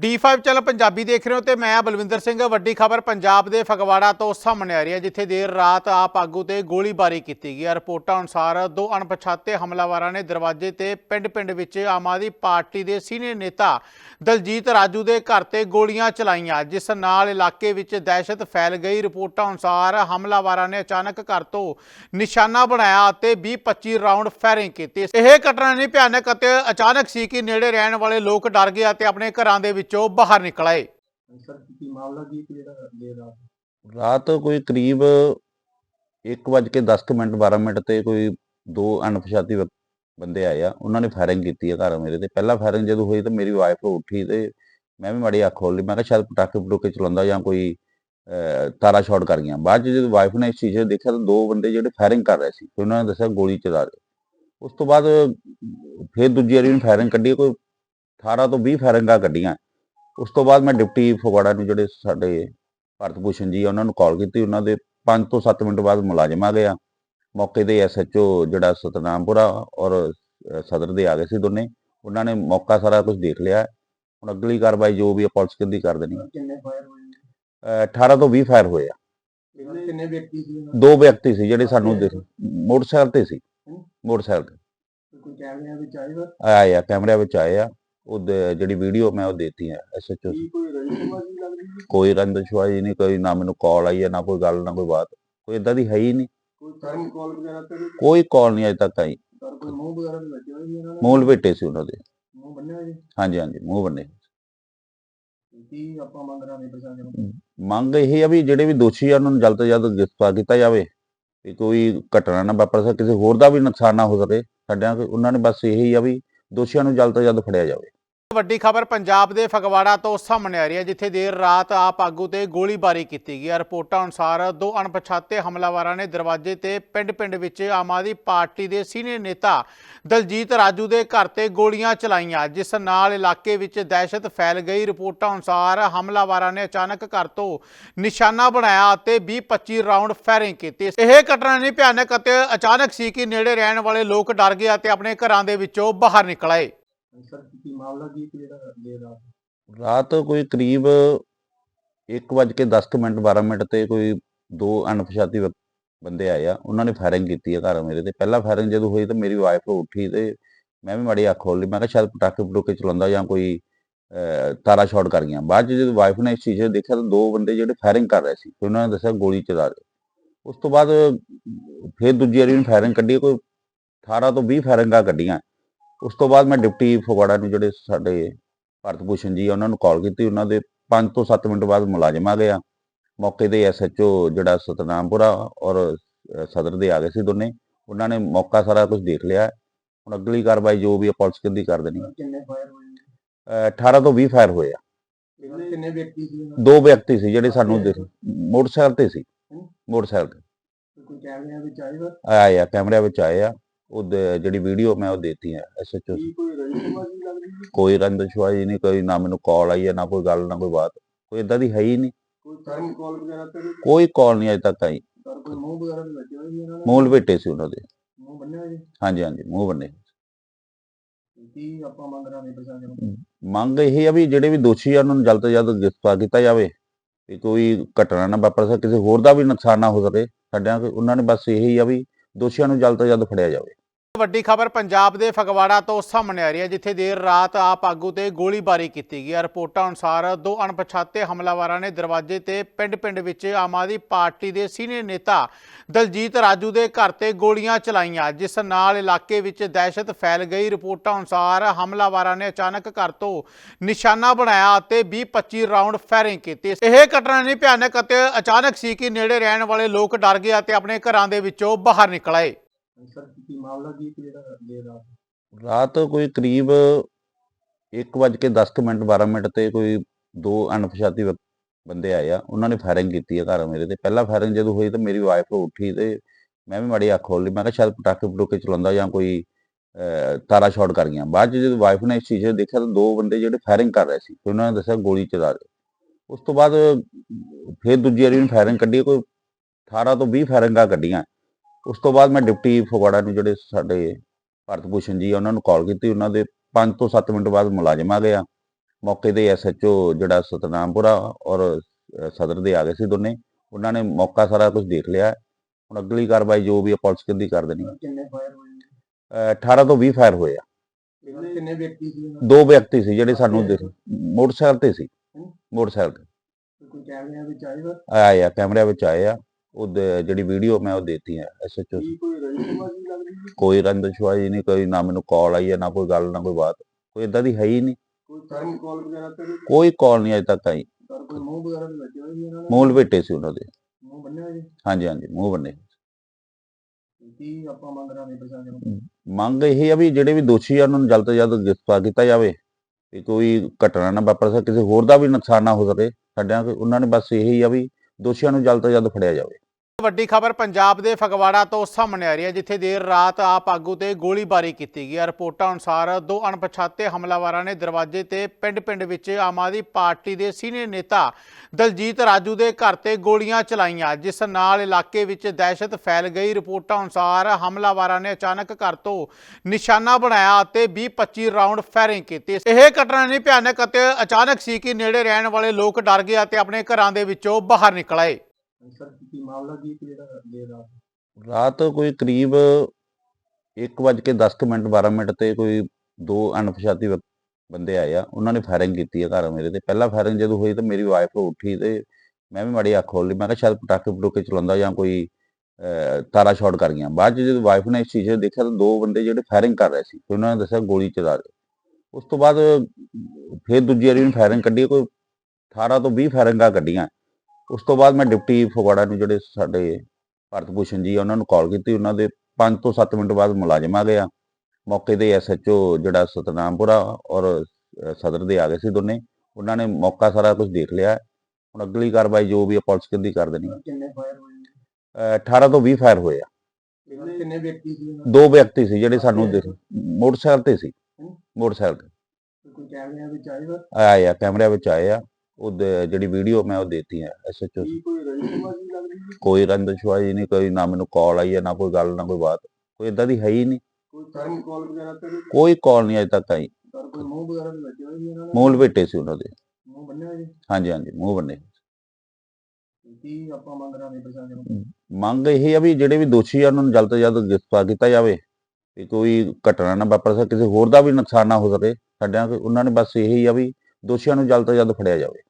D5 channel Punjabi ਦੇਖ ਰਹੇ ਹੋ ਤੇ ਮੈਂ ਬਲਵਿੰਦਰ ਸਿੰਘ, ਵੱਡੀ ਖਬਰ ਪੰਜਾਬ ਦੇ ਫਗਵਾੜਾ ਤੋਂ ਸਾਹਮਣੇ ਆ ਰਹੀ ਹੈ, ਜਿੱਥੇ ਦੇਰ ਰਾਤ ਆਪ ਆਗੂ ਤੇ ਗੋਲੀਬਾਰੀ ਕੀਤੀ ਗਈ ਹੈ। ਰਿਪੋਰਟਾਂ ਅਨੁਸਾਰ ਦੋ ਅਣਪਛਾਤੇ ਹਮਲਾਵਰਾਂ ਨੇ ਦਰਵਾਜ਼ੇ ਤੇ ਪਿੰਡ-ਪਿੰਡ ਵਿੱਚ ਆਮ ਆਦਮੀ ਪਾਰਟੀ ਦੇ ਸੀਨੀਅਰ ਨੇਤਾ ਦਲਜੀਤ ਰਾਜੂ ਦੇ ਘਰ ਤੇ ਗੋਲੀਆਂ ਚਲਾਈਆਂ, ਜਿਸ ਨਾਲ ਇਲਾਕੇ ਵਿੱਚ ਦਹਿਸ਼ਤ ਫੈਲ ਗਈ। ਰਿਪੋਰਟਾਂ ਅਨੁਸਾਰ ਹਮਲਾਵਰਾਂ ਨੇ ਅਚਾਨਕ ਘਰ ਤੋਂ ਨਿਸ਼ਾਨਾ ਬਣਾਇਆ ਅਤੇ 20-25 ਰਾਉਂਡ ਫਾਇਰਿੰਗ ਕੀਤੀ। ਇਹ ਘਟਨਾ ਨਹੀਂ ਭਿਆਨਕ ਅਤੇ ਅਚਾਨਕ ਸੀ ਕਿ ਨੇੜੇ ਰਹਿਣ ਵਾਲੇ ਲੋਕ ਡਰ ਗਏ ਅਤੇ ਆਪਣੇ ਘਰਾਂ ਦੇ ਵਿੱਚ ਬਾਹਰ ਨਿਕਲ ਆਏ ਸਰ ਕੀ ਮਾਮਲਾ ਕੀ ਕਿ ਜਿਹੜਾ ਦੇਰ ਰਾਤ? ਰਾਤ ਕੋਈ ਕਰੀਬ 1:10 ਮਿੰਟ 12 ਮਿੰਟ ਤੇ ਕੋਈ ਦੋ ਅਣਪਛਾਤੀ ਬੰਦੇ ਆਏ ਆ। ਉਹਨਾਂ ਨੇ ਫਾਇਰਿੰਗ ਕੀਤੀ ਆ ਘਰ ਮੇਰੇ ਤੇ। ਪਹਿਲਾ ਫਾਇਰਿੰਗ ਜਦੋਂ ਹੋਈ ਤਾਂ ਮੇਰੀ ਵਾਈਫ ਉੱਠੀ ਤੇ ਮੈਂ ਵੀ ਮਾੜੀ ਅੱਖ ਖੋਲ ਲਈ। ਮੈਂ ਕਿਹਾ ਸ਼ਾਇਦ ਪਟਾਕੇ ਪਟੂਕੇ ਚਲਾਉਂਦਾ ਜਾਂ ਕੋਈ ਅਹ, ਤਾਰਾ ਸ਼ਾਟ ਕਰ ਗਿਆ ਬਾਅਦ 'ਚ ਜਦੋਂ ਵਾਈਫ ਨੇ ਇਸ ਚੀਜ਼ ਨੂੰ ਦੇਖਿਆ ਤਾਂ ਦੋ ਬੰਦੇ ਜਿਹੜੇ ਫਾਇਰਿੰਗ ਕਰ ਰਹੇ ਸੀ ਤੇ ਉਹਨਾਂ ਨੇ ਦੱਸਿਆ ਗੋਲੀ ਚਲਾ ਰਹੇ ਉਸ ਤੋਂ ਬਾਅਦ ਫਿਰ ਦੂਜੀ ਵਾਰੀ ਵੀ ਫਾਇਰਿੰਗ ਕੱਢੀ ਕੋਈ 18 ਤੋਂ 20 ਫਾਇਰਿੰਗਾਂ ਕੱਢੀਆਂ। ਉਸ ਤੋਂ ਬਾਅਦ ਮੈਂ ਡਿਪਟੀ ਫਗਵਾੜਾ ਨੂੰ ਜਿਹੜੇ ਸਾਡੇ ਭਾਰਤ ਭੂਸ਼ਣ ਜੀ ਉਹਨਾਂ ਨੂੰ ਕਾਲ ਕੀਤੀ ਉਹਨਾਂ ਦੇ 5 ਤੋਂ 7 ਮਿੰਟ ਬਾਅਦ ਮੁਲਾਜ਼ਮ ਆ ਗਿਆ। ਮੌਕੇ ਤੇ ਐਸਐਚਓ ਜਿਹੜਾ ਸਤਨਾਮਪੁਰਾ ਔਰ ਸਦਰ ਦੇ ਆ ਗਏ ਸੀ ਦੋਨੇ। ਉਹਨਾਂ ਨੇ ਮੌਕਾ ਸਾਰਾ ਕੁਝ ਦੇਖ ਲਿਆ। ਹੁਣ ਅਗਲੀ ਕਾਰਵਾਈ ਜੋ ਵੀ ਪੁਲਿਸ ਕਹਿੰਦੀ ਕਰ ਦੇਣੀ। ਕਿੰਨੇ ਫਾਇਰ ਹੋਏ ਨੇ? ਅ, 18 ਤੋਂ 20 ਫਾਇਰ ਹੋਏ ਆ। ਕਿੰਨੇ ਵਿਅਕਤੀ ਸੀ ਦੋ? ਵਿਅਕਤੀ ਸੀ ਜਿਹੜੇ ਸਾਨੂੰ ਦੇਖ ਮੋਟਰਸਾਈਕਲ ਤੇ ਸੀ। ਮੋਟਰਸਾਈਕਲ ਤੇ? ਕੋਈ ਕੈਮਰਿਆਂ ਵਿੱਚ ਆਏ ਆ ਕੈਮਰੇ ਵਿੱਚ ਆਏ ਆ। ਉਹ ਦ- ਜਿਹੜੀ ਵੀਡੀਓ ਮੈਂ ਉਹ ਦੇਤੀ ਹੈ ਐਸਐਚਓ ਕੀ ਕੋਈ ਰਜਿਸਟਰਬਾਜ਼ੀ ਲੱਗ ਰਹੀ ਹੈ? ਕੋਈ ਨਹੀਂ ਨਾ ਮੈਨੂੰ ਕਾਲ ਆਈ ਹੈ ਨਾ ਕੋਈ ਗੱਲ ਨਾ ਕੋਈ ਬਾਤ। ਕੋਈ ਇਦਾਂ ਦੀ ਹੈ ਹੀ ਨਹੀਂ। ਕੋਈ ਟਰਮ ਕਾਲ ਵਗੈਰਾ ਤੇ ਨਹੀਂ? ਕੋਈ ਕਾਲ ਨਹੀਂ ਅਜੇ ਤੱਕ ਆਈ। ਕੋਈ ਮੂੰਹ ਵਗੈਰਾ ਵੀ ਲੱਗੇ ਹੋਏ ਸੀ ਇਹਨਾਂ ਨੇ ਮੂਲ ਬੇਟੇ ਸੀ ਉਹਨਾਂ ਦੇ। ਮੂੰਹ ਬੰਨੇ ਹੋਏ ਸੀ? ਹਾਂਜੀ ਹਾਂਜੀ ਮੂੰਹ ਬੰਨੇ ਕੀ ਆਪਾਂ ਮੰਗ ਰਹੇ ਹਾਂ ਪ੍ਰਸ਼ਾਸਨ ਨੂੰ? ਮੰਗ ਇਹ ਆ ਵੀ ਜਿਹੜੇ ਵੀ ਦੋਸ਼ੀ ਆ ਉਹਨਾਂ ਨੂੰ ਜਲਦ ਤੋਂ ਜਲਦ ਗ੍ਰਿਫਤਾਰ ਕੀਤਾ ਜਾਵੇ। ਕੋਈ ਘਟਨਾ ਨਾ ਵਾਪਰ ਸਕੇ ਕਿਸੇ ਹੋਰ ਦਾ ਵੀ ਨੁਕਸਾਨ ਨਾ ਹੋ ਸਕੇ। ਸਾਡਿਆਂ ਉਹਨਾਂ ਨੇ ਬਸ ਇਹੀ ਆ ਵੀ ਦੋਸ਼ੀਆਂ ਨੂੰ ਜਲਦ ਤੋਂ ਜਲਦ ਫੜਿਆ ਜਾਵੇ। ਵੱਡੀ ਖਬਰ ਪੰਜਾਬ ਦੇ ਫਗਵਾੜਾ ਤੋਂ ਸਾਹਮਣੇ ਆ ਰਹੀ ਹੈ, ਜਿੱਥੇ ਦੇਰ ਰਾਤ ਆਪ ਆਗੂ ਤੇ ਗੋਲੀਬਾਰੀ ਕੀਤੀ ਗਈ ਹੈ। ਰਿਪੋਰਟਾਂ ਅਨੁਸਾਰ ਦੋ ਅਣਪਛਾਤੇ ਹਮਲਾਵਰਾਂ ਨੇ ਦਰਵਾਜ਼ੇ ਤੇ ਪਿੰਡ-ਪਿੰਡ ਵਿੱਚ ਆਮ ਆਦਮੀ ਪਾਰਟੀ ਦੇ ਸੀਨੀਅਰ ਨੇਤਾ ਦਲਜੀਤ ਰਾਜੂ ਦੇ ਘਰ ਤੇ ਗੋਲੀਆਂ ਚਲਾਈਆਂ। ਜਿਸ ਨਾਲ ਇਲਾਕੇ ਵਿੱਚ ਦਹਿਸ਼ਤ ਫੈਲ ਗਈ। ਰਿਪੋਰਟਾਂ ਅਨੁਸਾਰ ਹਮਲਾਵਰਾਂ ਨੇ ਅਚਾਨਕ ਘਰ ਤੋਂ ਨਿਸ਼ਾਨਾ ਬਣਾਇਆ ਅਤੇ 20-25 ਰਾਉਂਡ ਫਾਇਰਿੰਗ ਕੀਤੀ। ਇਹ ਘਟਨਾ ਨਹੀਂ ਭਿਆਨਕ ਅਤੇ ਅਚਾਨਕ ਸੀ ਕਿ ਨੇੜੇ ਰਹਿਣ ਵਾਲੇ ਲੋਕ ਡਰ ਗਏ ਅਤੇ ਆਪਣੇ ਘਰਾਂ ਦੇ ਵਿੱਚੋਂ ਬਾਹਰ ਨਿਕਲ ਆਏ। ਸਰ ਕੀ ਮਾਮਲਾ ਕੀ ਕਿ ਜਿਹੜਾ ਦੇਰ ਰਾਤ? ਰਾਤ ਕੋਈ ਕਰੀਬ 1:10 ਮਿੰਟ 12 ਮਿੰਟ ਤੇ ਕੋਈ ਦੋ ਅਣਪਛਾਤੀ ਵਿਅਕ- ਬੰਦੇ ਆਏ ਆ। ਉਹਨਾਂ ਨੇ ਫਾਇਰਿੰਗ ਕੀਤੀ ਆ ਘਰ ਮੇਰੇ ਤੇ। ਪਹਿਲਾ ਫਾਇਰਿੰਗ ਜਦੋਂ ਹੋਈ ਤਾਂ ਮੇਰੀ ਵਾਈਫ ਉੱਠੀ ਤੇ ਮੈਂ ਵੀ ਮਾੜੀ ਅੱਖ ਖੋਲ ਲਈ। ਮੈਂ ਕਿਹਾ ਸ਼ਾਇਦ ਪਟਾਕੇ ਪਟੂਕੇ ਚਲਾਉਂਦਾ ਜਾਂ ਕੋਈ ਅਹ, ਤਾਰਾ ਸ਼ਾਟ ਕਰ ਗਿਆ ਬਾਅਦ 'ਚ ਜਦੋਂ ਵਾਈਫ ਨੇ ਇਸ ਚੀਜ਼ ਨੂੰ ਦੇਖਿਆ ਤਾਂ ਦੋ ਬੰਦੇ ਜਿਹੜੇ ਫਾਇਰਿੰਗ ਕਰ ਰਹੇ ਸੀ ਤੇ ਉਹਨਾਂ ਨੇ ਦੱਸਿਆ ਗੋਲੀ ਚਲਾ ਰਹੇ ਉਸ ਤੋਂ ਬਾਅਦ ਫਿਰ ਦੂਜੀ ਵਾਰੀ ਵੀ ਫਾਇਰਿੰਗ ਕੱਢੀ ਕੋਈ 18 ਤੋਂ 20 ਫਾਇਰਿੰਗਾਂ ਕੱਢੀਆਂ। ਉਸ ਤੋਂ ਬਾਅਦ ਮੈਂ ਡਿਪਟੀ ਫਗਵਾੜਾ ਨੂੰ ਜਿਹੜੇ ਸਾਡੇ ਭਾਰਤ ਭੂਸ਼ਣ ਜੀ ਉਹਨਾਂ ਨੂੰ ਕਾਲ ਕੀਤੀ ਉਹਨਾਂ ਦੇ 5 ਤੋਂ 7 ਮਿੰਟ ਬਾਅਦ ਮੁਲਾਜ਼ਮ ਆ ਗਿਆ। ਮੌਕੇ ਤੇ ਐਸਐਚਓ ਜਿਹੜਾ ਸਤਨਾਮਪੁਰਾ ਔਰ ਸਦਰ ਦੇ ਆ ਗਏ ਸੀ ਦੋਨੇ। ਉਹਨਾਂ ਨੇ ਮੌਕਾ ਸਾਰਾ ਕੁਝ ਦੇਖ ਲਿਆ। ਹੁਣ ਅਗਲੀ ਕਾਰਵਾਈ ਜੋ ਵੀ ਆ ਪੁਲਿਸ ਕਹਿੰਦੀ ਕਰ ਦੇਣੀ ਕਿੰਨੇ ਫਾਇਰ ਹੋਏ ਨੇ? ਅ, 18 ਤੋਂ 20 ਫਾਇਰ ਹੋਏ ਆ। ਕਿੰਨੇ ਵਿਅਕਤੀ ਸੀ ਦੋ? ਵਿਅਕਤੀ ਸੀ ਜਿਹੜੇ ਸਾਨੂੰ ਦੇਖ ਮੋਟਰਸਾਈਕਲ ਤੇ ਸੀ। ਮੋਟਰਸਾਈਕਲ ਤੇ? ਕੋਈ ਕੈਮਰਿਆਂ ਵਿੱਚ ਆਏ ਆ ਕੈਮਰੇ ਵਿੱਚ ਆਏ ਆ। ਉਹ ਜਿਹੜੀ ਵੀਡੀਓ ਮੈਂ ਉਹ ਦੇਤੀ ਹੈ ਐਸਐਚਓ ਕੀ ਕੋਈ ਹੈ? ਰੰਦਸ਼ਵਾਜੀ ਨਹੀਂ ਕੋਈ ਨਾ ਮੈਨੂੰ ਕਾਲ ਆਈ ਹੈ ਨਾ ਕੋਈ ਗੱਲ ਨਾ ਕੋਈ ਬਾਤ। ਕੋਈ ਇਦਾਂ ਦੀ ਹੈ ਹੀ ਨਹੀਂ। ਕੋਈ ਕਾਲ ਨਹੀਂ? ਕੋਈ ਕਾਲ ਨਹੀਂ ਅਜੇ ਤੱਕ ਆਈ। ਸੀ ਮੂਲ ਬੇਟੇ ਸੀ ਉਹਨਾਂ ਦੇ। ਸੀ ਹਾਂਜੀ ਹਾਂਜੀ ਮੂੰਹ ਬੰਨੇ। ਕੀ ਆਪਾਂ ਮੰਗ ਰਹੇ ਹਾਂ ਪ੍ਰਸ਼ਾਸਨ ਨੂੰ? ਮੰਗ ਇਹ ਆ ਵੀ ਜਿਹੜੇ ਵੀ ਦੋਸ਼ੀ ਆ ਉਹਨਾਂ ਨੂੰ ਜਲਦ ਤੋਂ ਜਲਦ ਗ੍ਰਿਫਤਾਰ ਕੀਤਾ ਜਾਵੇ। ਵੀ ਕੋਈ ਘਟਨਾ ਨਾ ਵਾਪਰ ਸਕੇ ਕਿਸੇ ਹੋਰ ਦਾ ਵੀ ਨੁਕਸਾਨ ਨਾ ਹੋ ਸਕੇ। ਸਾਡਿਆਂ ਕੋ- ਉਹਨਾਂ ਨੇ ਬਸ ਇਹੀ ਆ ਵੀ ਦੋਸ਼ੀਆਂ ਨੂੰ ਜਲਦ ਤੋਂ ਜਲਦ ਫੜਿਆ ਜਾਵੇ। ਵੱਡੀ ਖਬਰ ਪੰਜਾਬ ਦੇ ਫਗਵਾੜਾ ਤੋਂ ਸਾਹਮਣੇ ਆ ਰਹੀ ਹੈ, ਜਿੱਥੇ ਦੇਰ ਰਾਤ ਆਪ ਆਗੂ ਤੇ ਗੋਲੀਬਾਰੀ ਕੀਤੀ ਗਈ ਹੈ। ਰਿਪੋਰਟਾਂ ਅਨੁਸਾਰ ਦੋ ਅਣਪਛਾਤੇ ਹਮਲਾਵਰਾਂ ਨੇ ਦਰਵਾਜ਼ੇ ਤੇ ਪਿੰਡ-ਪਿੰਡ ਵਿੱਚ ਆਮ ਆਦਮੀ ਪਾਰਟੀ ਦੇ ਸੀਨੀਅਰ ਨੇਤਾ ਦਲਜੀਤ ਰਾਜੂ ਦੇ ਘਰ ਤੇ ਗੋਲੀਆਂ ਚਲਾਈਆਂ, ਜਿਸ ਨਾਲ ਇਲਾਕੇ ਵਿੱਚ ਦਹਿਸ਼ਤ ਫੈਲ ਗਈ। ਰਿਪੋਰਟਾਂ ਅਨੁਸਾਰ ਹਮਲਾਵਰਾਂ ਨੇ ਅਚਾਨਕ ਘਰ ਤੋਂ ਨਿਸ਼ਾਨਾ ਬਣਾਇਆ ਅਤੇ 20-25 ਰਾਉਂਡ ਫਾਇਰਿੰਗ ਕੀਤੀ। ਇਹ ਘਟਨਾ ਨਹੀਂ ਭਿਆਨਕ ਅਤੇ ਅਚਾਨਕ ਸੀ ਕਿ ਨੇੜੇ ਰਹਿਣ ਵਾਲੇ ਲੋਕ ਡਰ ਗਏ ਅਤੇ ਆਪਣੇ ਘਰਾਂ ਦੇ ਵਿੱਚੋਂ ਬਾਹਰ ਨਿਕਲ ਆਏ। ਸਰ ਕੀ ਮਾਮਲਾ ਕੀ ਕਿ ਜਿਹੜਾ ਦੇਰ ਰਾਤ? ਰਾਤ ਕੋਈ ਕਰੀਬ 1:10 ਮਿੰਟ 12 ਮਿੰਟ ਤੇ ਕੋਈ ਦੋ ਅਣਪਛਾਤੀ ਵਿਅਕ- ਬੰਦੇ ਆਏ ਆ। ਉਹਨਾਂ ਨੇ ਫਾਇਰਿੰਗ ਕੀਤੀ ਆ ਘਰ ਮੇਰੇ ਤੇ। ਪਹਿਲਾ ਫਾਇਰਿੰਗ ਜਦੋਂ ਹੋਈ ਤਾਂ ਮੇਰੀ ਵਾਈਫ ਉੱਠੀ ਤੇ ਮੈਂ ਵੀ ਮਾੜੀ ਅੱਖ ਖੋਲ ਲਈ। ਮੈਂ ਕਿਹਾ ਸ਼ਾਇਦ ਪਟਾਕੇ ਪਟੂਕੇ ਚਲਾਉਂਦਾ ਜਾਂ ਕੋਈ ਅਹ, ਤਾਰਾ ਸ਼ਾਟ ਕਰ ਗਿਆ ਬਾਅਦ 'ਚ ਜਦੋਂ ਵਾਈਫ ਨੇ ਇਸ ਚੀਜ਼ ਨੂੰ ਦੇਖਿਆ ਤਾਂ ਦੋ ਬੰਦੇ ਜਿਹੜੇ ਫਾਇਰਿੰਗ ਕਰ ਰਹੇ ਸੀ ਤੇ ਉਹਨਾਂ ਨੇ ਦੱਸਿਆ ਗੋਲੀ ਚਲਾ ਰਹੇ। ਉਸ ਤੋਂ ਬਾਅਦ ਫਿਰ ਦੂਜੀ ਵਾਰੀ ਵੀ ਫਾਇਰਿੰਗ ਕੱਢੀ। ਕੋਈ 18 ਤੋਂ 20 ਫਾਇਰਿੰਗਾਂ ਕੱਢੀਆਂ। ਉਸ ਤੋਂ ਬਾਅਦ ਮੈਂ ਡਿਪਟੀ ਫਗਵਾੜਾ ਨੂੰ ਜਿਹੜੇ ਸਾਡੇ ਭਾਰਤ ਭੂਸ਼ਣ ਜੀ ਉਹਨਾਂ ਨੂੰ ਕਾਲ ਕੀਤੀ ਉਹਨਾਂ ਦੇ 5 ਤੋਂ 7 ਮਿੰਟ ਬਾਅਦ ਮੁਲਾਜ਼ਮ ਆ ਗਿਆ ਮੌਕੇ ਤੇ ਐਸਐਚਓ ਜਿਹੜਾ ਸਤਨਾਮਪੁਰਾ ਔਰ ਸਦਰ ਦੇ ਆ ਗਏ ਸੀ ਦੋਨੇ। ਉਹਨਾਂ ਨੇ ਮੌਕਾ ਸਾਰਾ ਕੁਝ ਦੇਖ ਲਿਆ। ਹੁਣ ਅਗਲੀ ਕਾਰਵਾਈ ਜੋ ਵੀ ਪੁਲਿਸ ਕਹਿੰਦੀ ਕਰ ਦੇਣੀ। ਕਿੰਨੇ ਫਾਇਰ ਹੋਏ ਅ, 18 ਤੋਂ 20 ਫਾਇਰ ਹੋਏ ਆ। ਕਿੰਨੇ ਵਿਅਕਤੀ ਸੀ ਦੋ? ਵਿਅਕਤੀ ਸੀ ਜਿਹੜੇ ਸਾਨੂੰ ਮੋਟਰਸਾਈਕਲ ਤੇ ਸੀ। ਮੋਟਰਸਾਈਕਲ ਤੇ? ਕੋਈ ਕੈਮਰਿਆਂ ਵਿੱਚ ਆਏ ਆ ਕੈਮਰਿਆਂ ਵਿੱਚ ਆਏ ਆ। ਉਹ ਦ- ਜਿਹੜੀ ਵੀਡੀਓ ਮੈਂ ਉਹ ਦੇਤੀ ਹੈ ਐਸਐਚਓ ਕੀ ਕੋਈ ਰਜਿਸਟਰਬਾਜ਼ੀ ਲੱਗ ਰਹੀ ਹੈ? ਕੋਈ ਰੰਦਸ਼ਵਾਜੀ ਨਹੀਂ ਕੋਈ ਨਾ ਮੈਨੂੰ ਕਾਲ ਆਈ ਹੈ ਨਾ ਕੋਈ ਗੱਲ ਨਾ ਕੋਈ ਬਾਤ। ਕੋਈ ਇਦਾਂ ਦੀ ਹੈ ਹੀ ਨਹੀਂ। ਕੋਈ ਥਰਮ ਕਾਲ ਵਗੈਰਾ ਤੇ ਵੀ ਕੋਈ ਕਾਲ ਨਹੀਂ ਅਜੇ ਤੱਕ ਆਈ। ਸਰ ਕੋਈ ਮੂੰਹ ਵਗੈਰਾ ਵੀ ਲੱਗੇ ਹੋਏ ਸੀ ਇਹਨਾਂ ਨੇ ਮੂੰਹ ਲਪੇਟੇ ਸੀ ਉਹਨਾਂ ਦੇ। ਮੂੰਹ ਬੰਨਿਆ ਹੋਇਆ ਜੀ? ਹਾਂਜੀ ਹਾਂਜੀ ਮੂੰਹ ਬੰਨੇ ਕੀ ਆਪਾਂ ਮੰਗ ਰਹੇ ਹਾਂ ਪ੍ਰਸ਼ਾਸਨ ਨੂੰ ਮੰਗ ਇਹ ਆ ਵੀ ਜਿਹੜੇ ਵੀ ਦੋਸ਼ੀ ਆ ਉਹਨਾਂ ਨੂੰ ਜਲਦ ਤੋਂ ਜਲਦ ਗ੍ਰਿਫਤਾਰ ਕੀਤਾ ਜਾਵੇ। ਵੀ ਕੋਈ ਘਟਨਾ ਨਾ ਵਾਪਰ ਸਕੇ ਕਿਸੇ ਹੋਰ ਦਾ ਵੀ ਨੁਕਸਾਨ ਨਾ ਹੋ ਸਕੇ। ਸਾਡਿਆਂ ਕੋ- ਉਹਨਾਂ ਨੇ ਬਸ ਇਹੀ ਆ ਵੀ ਦੋਸ਼ੀਆਂ ਨੂੰ ਜਲਦ ਤੋਂ ਜਲਦ ਫੜਿਆ ਜਾਵੇ। ਵੱਡੀ ਖਬਰ ਪੰਜਾਬ ਦੇ ਫਗਵਾੜਾ ਤੋਂ ਸਾਹਮਣੇ ਆ ਰਹੀ ਹੈ, ਜਿੱਥੇ ਦੇਰ ਰਾਤ ਆਪ ਆਗੂ ਤੇ ਗੋਲੀਬਾਰੀ ਕੀਤੀ ਗਈ ਹੈ। ਰਿਪੋਰਟਾਂ ਅਨੁਸਾਰ ਦੋ ਅਣਪਛਾਤੇ ਹਮਲਾਵਰਾਂ ਨੇ ਦਰਵਾਜ਼ੇ ਤੇ ਪਿੰਡ-ਪਿੰਡ ਵਿੱਚ ਆਮ ਆਦਮੀ ਪਾਰਟੀ ਦੇ ਸੀਨੀਅਰ ਨੇਤਾ ਦਲਜੀਤ ਰਾਜੂ ਦੇ ਘਰ ਤੇ ਗੋਲੀਆਂ ਚਲਾਈਆਂ, ਜਿਸ ਨਾਲ ਇਲਾਕੇ ਵਿੱਚ ਦਹਿਸ਼ਤ ਫੈਲ ਗਈ। ਰਿਪੋਰਟਾਂ ਅਨੁਸਾਰ ਹਮਲਾਵਰਾਂ ਨੇ ਅਚਾਨਕ ਘਰ ਤੋਂ ਨਿਸ਼ਾਨਾ ਬਣਾਇਆ ਅਤੇ 20-25 ਰਾਉਂਡ ਫਾਇਰਿੰਗ ਕੀਤੀ। ਇਹ ਘਟਨਾ ਨਹੀਂ ਭਿਆਨਕ ਅਤੇ ਅਚਾਨਕ ਸੀ ਕਿ ਨੇੜੇ ਰਹਿਣ ਵਾਲੇ ਲੋਕ ਡਰ ਗਏ ਅਤੇ ਆਪਣੇ ਘਰਾਂ ਦੇ ਵਿੱਚੋਂ ਬਾਹਰ ਨਿਕਲ ਆਏ। ਸਰ ਕੀ ਮਾਮਲਾ ਕੀ ਕਿ ਜਿਹੜਾ ਦੇ ਰਾਤ? ਰਾਤ ਕੋਈ ਕਰੀਬ 1:10 ਮਿੰਟ 12 ਮਿੰਟ ਤੇ ਕੋਈ ਦੋ ਅਣਪਛਾਤੀ ਵਿਅਕ- ਬੰਦੇ ਆਏ ਆ। ਉਹਨਾਂ ਨੇ ਫਾਇਰਿੰਗ ਕੀਤੀ ਆ ਘਰ ਮੇਰੇ ਤੇ। ਪਹਿਲਾ ਫਾਇਰਿੰਗ ਜਦੋਂ ਹੋਈ ਤਾਂ ਮੇਰੀ ਵਾਈਫ ਉੱਠੀ ਤੇ ਮੈਂ ਵੀ ਮਾੜੀ ਅੱਖ ਖੋਲ ਲਈ ਮੈਂ ਕਿਹਾ ਸ਼ਾਇਦ ਪਟਾਕੇ ਪਟੂਕੇ ਚਲਾਉਂਦਾ ਜਾਂ ਕੋਈ ਅਹ, ਤਾਰਾ ਸ਼ਾਟ ਕਰ ਗਿਆ ਬਾਅਦ 'ਚ ਜਦੋਂ ਵਾਈਫ ਨੇ ਇਸ ਚੀਜ਼ ਨੂੰ ਦੇਖਿਆ ਤਾਂ ਦੋ ਬੰਦੇ ਜਿਹੜੇ ਫਾਇਰਿੰਗ ਕਰ ਰਹੇ ਸੀ ਤੇ ਉਹਨਾਂ ਨੇ ਦੱਸਿਆ ਗੋਲੀ ਚਲਾ ਰਹੇ ਉਸ ਤੋਂ ਬਾਅਦ ਫਿਰ ਦੂਜੀ ਵਾਰੀ ਉਹਨੇ ਫਾਇਰਿੰਗ ਕੱਢੀ ਕੋਈ 18 ਤੋਂ 20 ਫਾਇਰਿੰਗਾਂ ਕੱਢੀਆਂ। ਉਸ ਤੋਂ ਬਾਅਦ ਮੈਂ ਡਿਪਟੀ ਫਗਵਾੜਾ ਨੂੰ ਜਿਹੜੇ ਸਾਡੇ ਭਾਰਤ ਭੂਸ਼ਣ ਜੀ ਆ ਉਹਨਾਂ ਨੂੰ ਕਾਲ ਕੀਤੀ ਉਹਨਾਂ ਦੇ 5 ਤੋਂ 7 ਮਿੰਟ ਬਾਅਦ ਮੁਲਾਜ਼ਮ ਆ ਗਿਆ। ਮੌਕੇ ਤੇ ਐਸਐਚਓ ਜਿਹੜਾ ਸਤਨਾਮਪੁਰਾ ਔਰ ਸਦਰ ਦੇ ਆ ਗਏ ਸੀ ਦੋਨੇ। ਉਹਨਾਂ ਨੇ ਮੌਕਾ ਸਾਰਾ ਕੁਝ ਦੇਖ ਲਿਆ। ਹੁਣ ਅਗਲੀ ਕਾਰਵਾਈ ਜੋ ਵੀ ਹੈ ਪੁਲਿਸ ਕਹਿੰਦੀ ਕਰ ਦੇਣੀ। ਹੈ। ਕਿੰਨੇ ਫਾਇਰ ਹੋਏ ਅ, 18 ਤੋਂ 20 ਫਾਇਰ ਹੋਏ ਆ। ਕਿੰਨੇ ਵਿਅਕਤੀ ਸੀ ਦੋ? ਵਿਅਕਤੀ ਸੀ ਜਿਹੜੇ ਸਾਨੂੰ ਦੇਖ ਮੋਟਰਸਾਈਕਲ ਤੇ ਸੀ। ਮੋਟਰਸਾਈਕਲ ਤੇ। ਦੇ? ਕੋਈ ਕੈਮਰਿਆਂ ਵਿੱਚ ਆਏ ਆ ਕੈਮਰਿਆਂ ਵਿੱਚ ਆਏ ਆ। ਉਹ ਦ- ਜਿਹੜੀ ਵੀਡੀਓ ਮੈਂ ਉਹ ਦੇਤੀ ਹੈ ਐਸਐਚਓ ਕੀ ਕੋਈ ਰਜਿਸਟਰਬਾਜ਼ੀ ਲੱਗ ਰਹੀ ਹੈ ਕੋਈ ਰੰਦਸ਼ਵਾਜੀ ਨਹੀਂ ਕੋਈ ਨਾ ਮੈਨੂੰ ਕਾਲ ਆਈ ਹੈ ਨਾ ਕੋਈ ਗੱਲ ਨਾ ਕੋਈ ਬਾਤ। ਕੋਈ ਇਦਾਂ ਦੀ ਹੈ ਹੀ ਨਹੀਂ। ਕੋਈ ਥਰਮ ਕਾਲ ਵਗੈਰਾ ਤੇ ਵੀ ਕੋਈ ਕਾਲ ਨਹੀਂ ਅਜੇ ਤੱਕ ਆਈ। ਸਰ ਕੋਈ ਮੂੰਹ ਵਗੈਰਾ ਵੀ ਲੱਗੇ ਹੋਏ ਸੀ ਇਹਨਾਂ ਸੀ ਉਹਨਾਂ ਦੇ। ਮੂੰਹ ਬੰਨਿਆ ਹੋਇਆ ਜੀ? ਹਾਂਜੀ ਹਾਂਜੀ ਮੂੰਹ ਬੰਨੇ ਕੀ ਆਪਾਂ ਮੰਗ ਰਹੇ ਹਾਂ ਪ੍ਰਸ਼ਾਸਨ ਨੂੰ ਮੰਗ ਇਹ ਆ ਵੀ ਜਿਹੜੇ ਵੀ ਦੋਸ਼ੀ ਆ ਉਹਨਾਂ ਨੂੰ ਜਲਦ ਤੋਂ ਜਲਦ ਗ੍ਰਿਫਤਾਰ ਕੀਤਾ ਜਾਵੇ। ਵੀ ਕੋਈ ਘਟਨਾ ਨਾ ਵਾਪਰ ਸਕੇ ਕਿਸੇ ਹੋਰ ਦਾ ਵੀ ਨੁਕਸਾਨ ਨਾ ਹੋ ਸਕੇ। ਸਾਡਿਆਂ ਕੋ- ਉਹਨਾਂ ਨੇ ਬਸ ਇਹੀ ਆ ਵੀ ਦੋਸ਼ੀਆਂ ਨੂੰ ਜਲਦ ਤੋਂ ਜਲਦ ਫੜਿਆ ਜਾਵੇ।